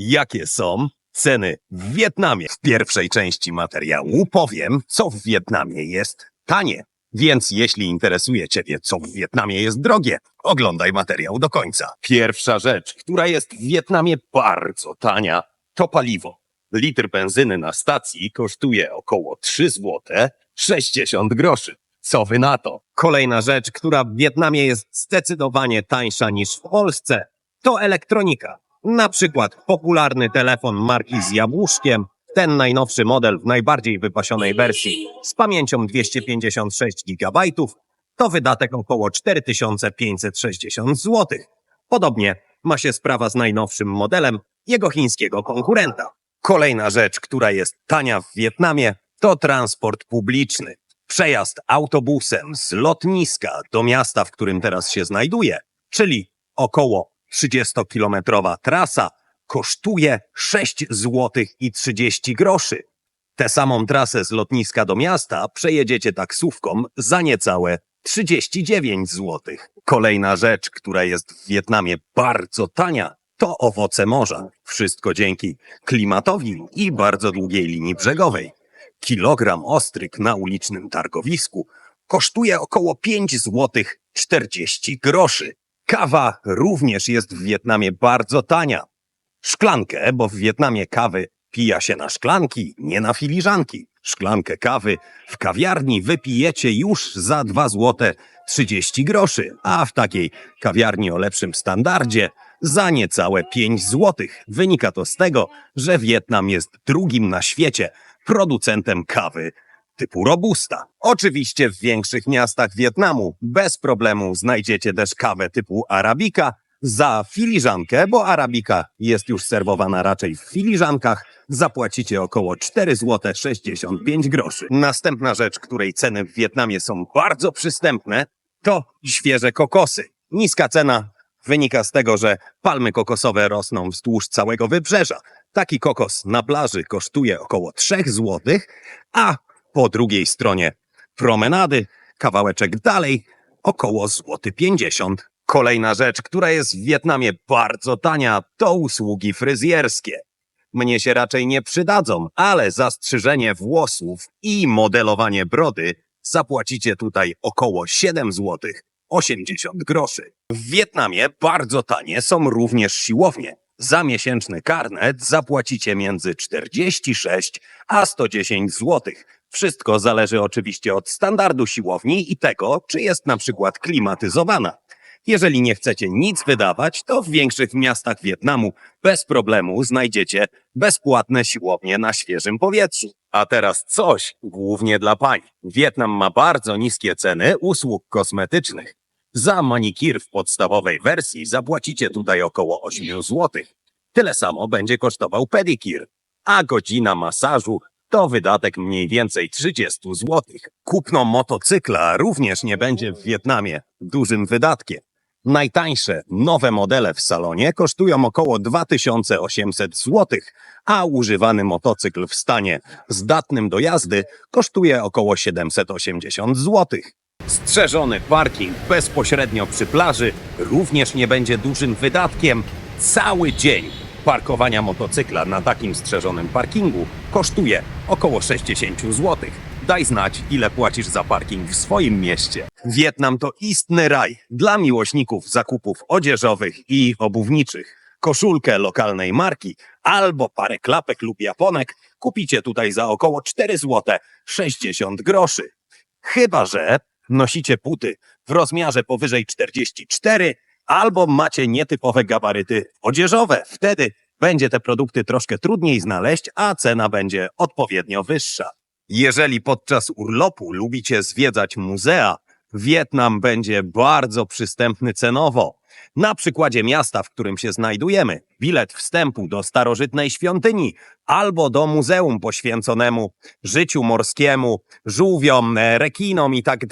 Jakie są ceny w Wietnamie? W pierwszej części materiału powiem, co w Wietnamie jest tanie. Więc jeśli interesuje Ciebie, co w Wietnamie jest drogie, oglądaj materiał do końca. Pierwsza rzecz, która jest w Wietnamie bardzo tania, to paliwo. Litr benzyny na stacji kosztuje około 3 zł 60 groszy. Co wy na to? Kolejna rzecz, która w Wietnamie jest zdecydowanie tańsza niż w Polsce, to elektronika. Na przykład popularny telefon marki z jabłuszkiem, ten najnowszy model w najbardziej wypasionej wersji z pamięcią 256 GB, to wydatek około 4560 zł. Podobnie ma się sprawa z najnowszym modelem jego chińskiego konkurenta. Kolejna rzecz, która jest tania w Wietnamie, to transport publiczny. Przejazd autobusem z lotniska do miasta, w którym teraz się znajduje, czyli około 30-kilometrowa trasa, kosztuje 6 zł i 30 groszy. Tę samą trasę z lotniska do miasta przejedziecie taksówką za niecałe 39 zł. Kolejna rzecz, która jest w Wietnamie bardzo tania, to owoce morza. Wszystko dzięki klimatowi i bardzo długiej linii brzegowej. Kilogram ostryk na ulicznym targowisku kosztuje około 5 zł 40 groszy. Kawa również jest w Wietnamie bardzo tania. Szklankę, bo w Wietnamie kawy pija się na szklanki, nie na filiżanki. Szklankę kawy w kawiarni wypijecie już za 2 zł 30 groszy, a w takiej kawiarni o lepszym standardzie za niecałe 5 zł. Wynika to z tego, że Wietnam jest drugim na świecie producentem kawy typu robusta. Oczywiście w większych miastach Wietnamu bez problemu znajdziecie też kawę typu arabika za filiżankę, bo arabika jest już serwowana raczej w filiżankach. Zapłacicie około 4 zł 65 groszy. Następna rzecz, której ceny w Wietnamie są bardzo przystępne, to świeże kokosy. Niska cena wynika z tego, że palmy kokosowe rosną wzdłuż całego wybrzeża. Taki kokos na plaży kosztuje około 3 zł, a po drugiej stronie promenady, kawałeczek dalej, około złoty 50. Kolejna rzecz, która jest w Wietnamie bardzo tania, to usługi fryzjerskie. Mnie się raczej nie przydadzą, ale zastrzyżenie włosów i modelowanie brody zapłacicie tutaj około 7 zł 80 groszy. W Wietnamie bardzo tanie są również siłownie. Za miesięczny karnet zapłacicie między 46 a 110 zł. Wszystko zależy oczywiście od standardu siłowni i tego, czy jest na przykład klimatyzowana. Jeżeli nie chcecie nic wydawać, to w większych miastach Wietnamu bez problemu znajdziecie bezpłatne siłownie na świeżym powietrzu. A teraz coś głównie dla pań. Wietnam ma bardzo niskie ceny usług kosmetycznych. Za manikir w podstawowej wersji zapłacicie tutaj około 8 zł. Tyle samo będzie kosztował pedikir, a godzina masażu to wydatek mniej więcej 30 zł. Kupno motocykla również nie będzie w Wietnamie dużym wydatkiem. Najtańsze nowe modele w salonie kosztują około 2800 zł, a używany motocykl w stanie zdatnym do jazdy kosztuje około 780 zł. Strzeżony parking bezpośrednio przy plaży również nie będzie dużym wydatkiem. Cały dzień parkowania motocykla na takim strzeżonym parkingu kosztuje około 60 zł. Daj znać, ile płacisz za parking w swoim mieście. Wietnam to istny raj dla miłośników zakupów odzieżowych i obuwniczych. Koszulkę lokalnej marki albo parę klapek lub japonek kupicie tutaj za około 4 zł 60 groszy. Chyba, że nosicie buty w rozmiarze powyżej 44 albo macie nietypowe gabaryty odzieżowe. Wtedy będzie te produkty troszkę trudniej znaleźć, a cena będzie odpowiednio wyższa. Jeżeli podczas urlopu lubicie zwiedzać muzea, Wietnam będzie bardzo przystępny cenowo. Na przykładzie miasta, w którym się znajdujemy, bilet wstępu do starożytnej świątyni albo do muzeum poświęconemu życiu morskiemu, żółwiom, rekinom i tak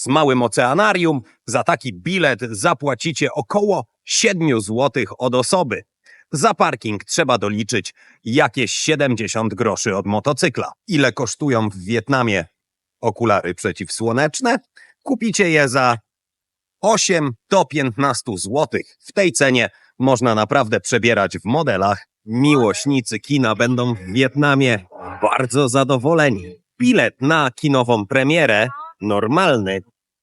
z małym oceanarium, za taki bilet zapłacicie około 7 zł od osoby. Za parking trzeba doliczyć jakieś 70 groszy od motocykla. Ile kosztują w Wietnamie okulary przeciwsłoneczne? Kupicie je za 8 do 15 zł. W tej cenie można naprawdę przebierać w modelach Miłośnicy kina będą w Wietnamie bardzo zadowoleni. Bilet na kinową premierę, normalny,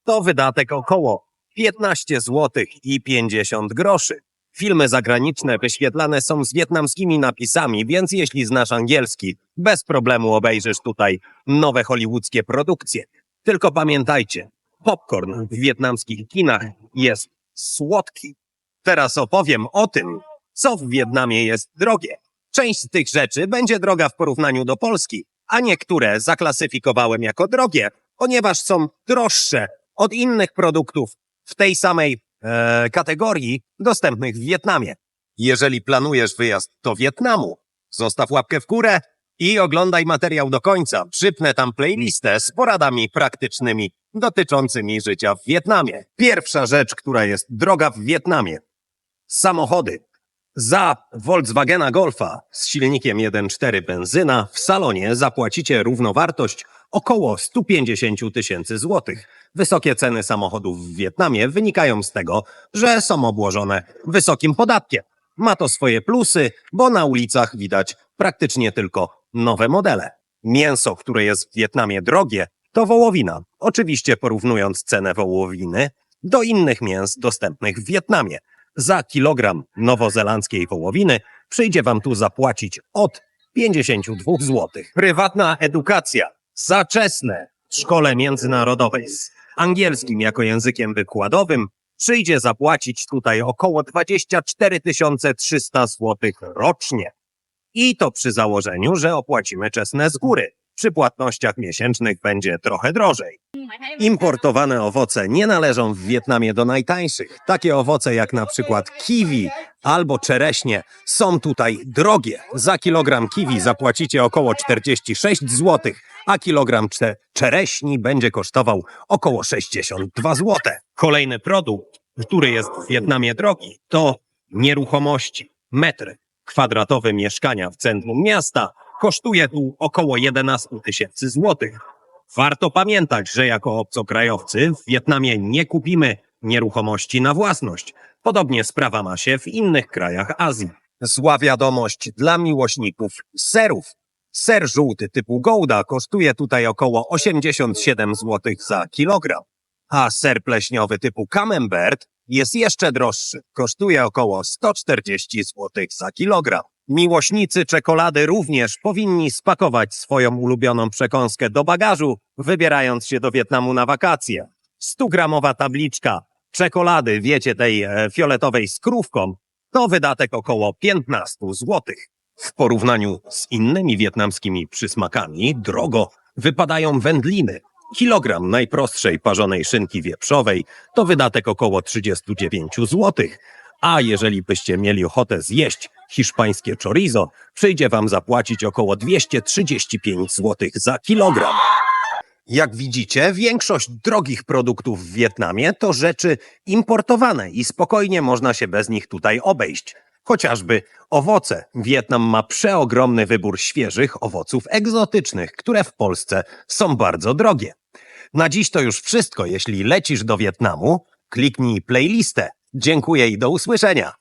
to wydatek około 15 zł i 50 groszy. Filmy zagraniczne wyświetlane są z wietnamskimi napisami, więc jeśli znasz angielski, bez problemu obejrzysz tutaj nowe hollywoodzkie produkcje. Tylko pamiętajcie, popcorn w wietnamskich kinach jest słodki. Teraz opowiem o tym, co w Wietnamie jest drogie. Część z tych rzeczy będzie droga w porównaniu do Polski, a niektóre zaklasyfikowałem jako drogie, ponieważ są droższe od innych produktów w tej samej e, kategorii dostępnych w Wietnamie. Jeżeli planujesz wyjazd do Wietnamu, zostaw łapkę w górę i oglądaj materiał do końca. Przypnę tam playlistę z poradami praktycznymi dotyczącymi życia w Wietnamie. Pierwsza rzecz, która jest droga w Wietnamie. Samochody. Za Volkswagena Golfa z silnikiem 1.4 benzyna w salonie zapłacicie równowartość około 150 tysięcy złotych. Wysokie ceny samochodów w Wietnamie wynikają z tego, że są obłożone wysokim podatkiem. Ma to swoje plusy, bo na ulicach widać praktycznie tylko nowe modele. Mięso, które jest w Wietnamie drogie, to wołowina. Oczywiście porównując cenę wołowiny do innych mięs dostępnych w Wietnamie. Za kilogram nowozelandzkiej wołowiny przyjdzie Wam tu zapłacić od 52 zł. Prywatna edukacja. Zaczesne w szkole międzynarodowej z angielskim jako językiem wykładowym przyjdzie zapłacić tutaj około 24 300 zł rocznie. I to przy założeniu, że opłacimy czesne z góry. Przy płatnościach miesięcznych będzie trochę drożej. Importowane owoce nie należą w Wietnamie do najtańszych. Takie owoce jak na przykład kiwi albo czereśnie są tutaj drogie. Za kilogram kiwi zapłacicie około 46 zł, a kilogram cze- czereśni będzie kosztował około 62 zł. Kolejny produkt, który jest w Wietnamie drogi, to nieruchomości. Metr kwadratowy mieszkania w centrum miasta kosztuje tu około 11 tysięcy złotych. Warto pamiętać, że jako obcokrajowcy w Wietnamie nie kupimy nieruchomości na własność. Podobnie sprawa ma się w innych krajach Azji. Zła wiadomość dla miłośników serów. Ser żółty typu Gouda kosztuje tutaj około 87 zł za kilogram, a ser pleśniowy typu Camembert jest jeszcze droższy. Kosztuje około 140 zł za kilogram. Miłośnicy czekolady również powinni spakować swoją ulubioną przekąskę do bagażu, wybierając się do Wietnamu na wakacje. 100-gramowa tabliczka czekolady, wiecie, tej e, fioletowej z krówką, to wydatek około 15 zł. W porównaniu z innymi wietnamskimi przysmakami drogo wypadają wędliny. Kilogram najprostszej parzonej szynki wieprzowej to wydatek około 39 zł. A jeżeli byście mieli ochotę zjeść hiszpańskie chorizo, przyjdzie wam zapłacić około 235 zł za kilogram. Jak widzicie, większość drogich produktów w Wietnamie to rzeczy importowane i spokojnie można się bez nich tutaj obejść. Chociażby owoce. Wietnam ma przeogromny wybór świeżych owoców egzotycznych, które w Polsce są bardzo drogie. Na dziś to już wszystko. Jeśli lecisz do Wietnamu, kliknij playlistę. Dziękuję i do usłyszenia.